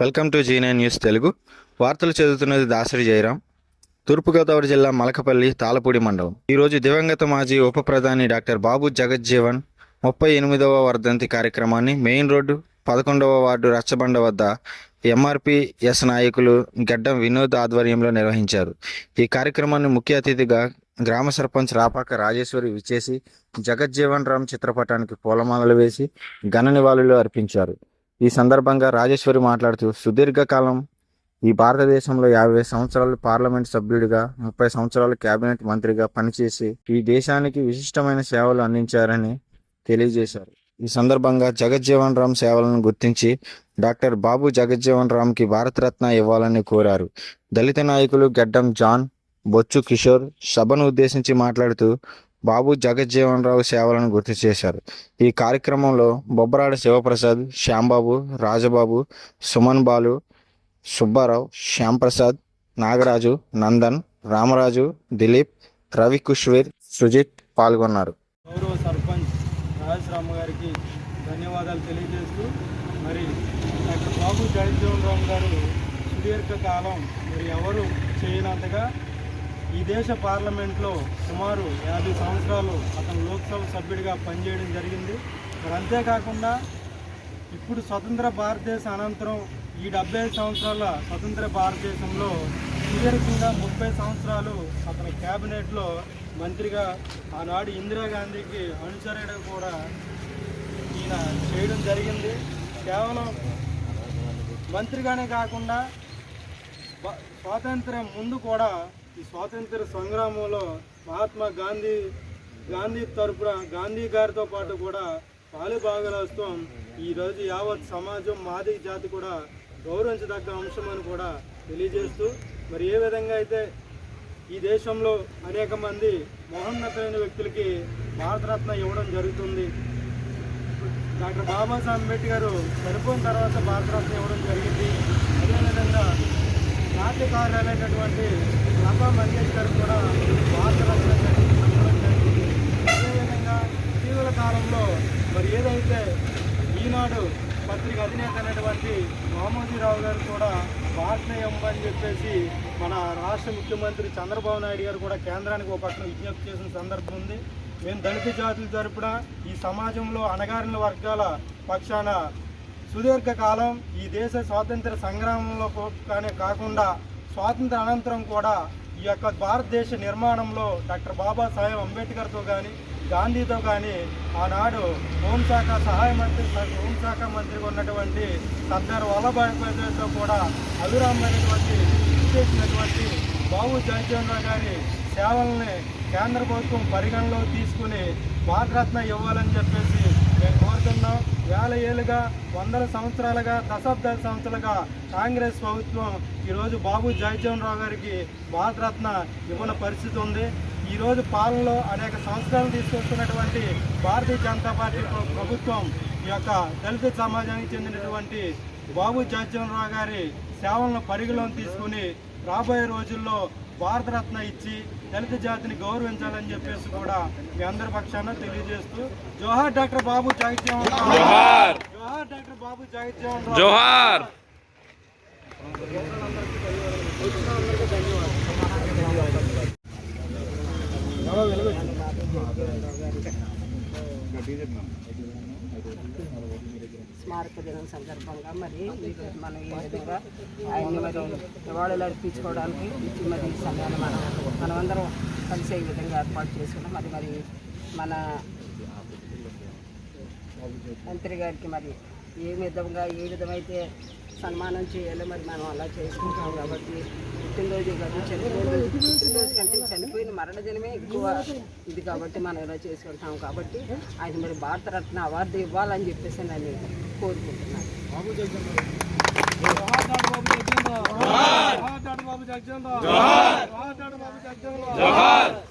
Welcome to Zee nine news Telugu. వార్తలు చదువుతున్నది దాసరి జయరాం. తూర్పుగోదావరి జిల్లా మలకపల్లి తాళపూడి మండలం. ఈరోజు దివంగత మాజీ ఉప ప్రధాని డాక్టర్ బాబు జగజ్జీవన్ ముప్పై ఎనిమిదవ వర్ధంతి కార్యక్రమాన్ని మెయిన్ రోడ్డు పదకొండవ వార్డు రచ్చబండ వద్ద ఎంఆర్పిఎస్ నాయకులు గడ్డం వినోద్ ఆధ్వర్యంలో నిర్వహించారు. ఈ కార్యక్రమాన్ని ముఖ్య అతిథిగా గ్రామ సర్పంచ్ రాపాక రాజేశ్వరి విచ్చేసి జగజ్జీవన్ రామ్ చిత్రపటానికి పూలమాలలు వేసి ఘన నివాళులు అర్పించారు. ఈ సందర్భంగా రాజేశ్వరి మాట్లాడుతూ సుదీర్ఘకాలం ఈ భారతదేశంలో యాభై సంవత్సరాలు పార్లమెంట్ సభ్యుడిగా ముప్పై సంవత్సరాలు కేబినెట్ మంత్రిగా పనిచేసి ఈ దేశానికి విశిష్టమైన సేవలు అందించారని తెలియజేశారు. ఈ సందర్భంగా జగజ్జీవన్ రామ్ సేవలను గుర్తించి డాక్టర్ బాబు జగజ్జీవన్ రామ్కి భారతరత్న ఇవ్వాలని కోరారు. దళిత నాయకులు గడ్డం జాన్ బొచ్చు కిషోర్ సభను ఉద్దేశించి మాట్లాడుతూ బాబు జగజ్జీవన్ రావు సేవలను గుర్తు చేశారు. ఈ కార్యక్రమంలో బొబ్బరాడ శివప్రసాద్ శ్యాంబాబు రాజబాబు సుమన్ బాలు సుబ్బారావు శ్యాంప్రసాద్ నాగరాజు నందన్ రామరాజు దిలీప్ రవి కుష్వీర్ సుజిత్ పాల్గొన్నారు. గౌరవ సర్పంచ్ రాజశ్రామ గారికి ధన్యవాదాలు తెలియజేస్తూ మరి డాక్టర్ బాబు జగజ్జీవన్ రావు గారు సుదీర్ఘకాలం మరి ఎవరు చేయనంతగా ఈ దేశ పార్లమెంట్లో సుమారు యాభై సంవత్సరాలు అతను లోక్సభ సభ్యుడిగా పనిచేయడం జరిగింది. మరి అంతేకాకుండా ఇప్పుడు స్వతంత్ర భారతదేశ అనంతరం ఈ డెబ్బై ఐదు సంవత్సరాల స్వతంత్ర భారతదేశంలో సుదీర్ఘంగా ముప్పై సంవత్సరాలు అతని క్యాబినెట్లో మంత్రిగా ఆనాడు ఇందిరాగాంధీకి అనుసరణ కూడా ఈయన చేయడం జరిగింది. కేవలం మంత్రిగానే కాకుండా స్వాతంత్ర్యం ముందు కూడా ఈ స్వాతంత్ర సంగ్రామంలో మహాత్మా గాంధీ గాంధీ తరపున గాంధీ గారితో పాటు కూడా పాలుభాగలత్వం ఈరోజు యావత్ సమాజం మాది జాతి కూడా గౌరవించదగ్గ అంశం అని కూడా తెలియజేస్తూ మరి ఏ విధంగా అయితే ఈ దేశంలో అనేక మంది మహోన్నతమైన వ్యక్తులకి భారతరత్న ఇవ్వడం జరుగుతుంది డాక్టర్ బాబాసాహెబ్ అంబేద్కర్ చనిపోయిన తర్వాత భారతరత్న ఇవ్వడం జరిగింది. జాతీయ కార్యాలైనటువంటి లతా మంగేష్కర్ కూడా భారతరత్న అదేవిధంగా ఇటీవల కాలంలో మరి ఏదైతే ఈనాడు పత్రిక అధినేత అయినటువంటి రామోజీరావు గారు కూడా భారతీయ చెప్పేసి మన రాష్ట్ర ముఖ్యమంత్రి చంద్రబాబు నాయుడు గారు కూడా కేంద్రానికి ఒక పక్కన విజ్ఞప్తి చేసిన సందర్భం ఉంది. మేము దళిత జాతుల తరపున ఈ సమాజంలో అణగారిన వర్గాల పక్షాన సుదీర్ఘకాలం ఈ దేశ స్వాతంత్ర సంగ్రామంలో కానే కాకుండా స్వాతంత్ర అనంతరం కూడా ఈ యొక్క భారతదేశ నిర్మాణంలో డాక్టర్ బాబాసాహెబ్ అంబేద్కర్తో కానీ గాంధీతో కానీ ఆనాడు హోంశాఖ సహాయ మంత్రి హోంశాఖ మంత్రిగా ఉన్నటువంటి సర్దార్ వల్లభాయ్ పటేల్తో కూడా అవిరామైనటువంటి చేసినటువంటి బాబు జయచంద్ర గారి సేవల్ని కేంద్ర ప్రభుత్వం పరిగణలో తీసుకుని భారతరత్న ఇవ్వాలని చెప్పేసి మేము కోరుతున్నాం. వేల ఏళ్ళుగా వందల సంవత్సరాలుగా దశాబ్దాల సంవత్సరాలుగా కాంగ్రెస్ ప్రభుత్వం ఈరోజు బాబు జగజ్జీవన్ రావు గారికి భారతరత్న ఇవ్వని పరిస్థితి ఉంది. ఈరోజు పాలనలో అనేక సంస్కరణలు తీసుకొస్తున్నటువంటి భారతీయ జనతా పార్టీ ప్రభుత్వం ఈ యొక్క దళిత సమాజానికి చెందినటువంటి బాబు జగజ్జీవన్ రావు గారి సేవలను పరిగణలోకి తీసుకుని రాబోయే రోజుల్లో భారతరత్న ఇచ్చి దళిత జాతిని గౌరవించాలని చెప్పేసి కూడా మీ అందరి పక్షాన తెలియజేస్తూ జోహార్ డాక్టర్ బాబు రావు. జోహార్! డాక్టర్ బాబు జోహార్! స్మారక దినం సందర్భంగా మరి మనం ఈ విధంగా ఆయన్ని మరి నివాళులు అర్పించుకోవడానికి ఇచ్చి మరి ఈ సమయాన్ని మనం మనమందరం కలిసే ఈ విధంగా ఏర్పాటు చేసుకున్నాం మరి మరి మన మంత్రి గారికి మరి ఏ విధంగా ఏ విధమైతే సన్మానం చేయాలో మరి మనం అలా చేసుకుంటాం కాబట్టి పుట్టినరోజు కాదు చనిపోయిన రోజు పుట్టినరోజు కంటే చనిపోయిన మరణ దినమే ఎక్కువ ఇది కాబట్టి మనం ఇలా చేసుకుంటాం కాబట్టి ఆయన మరి భారతరత్న అవార్డు ఇవ్వాలని చెప్పేసి నేను కోరుకుంటున్నాను బాబు బాబు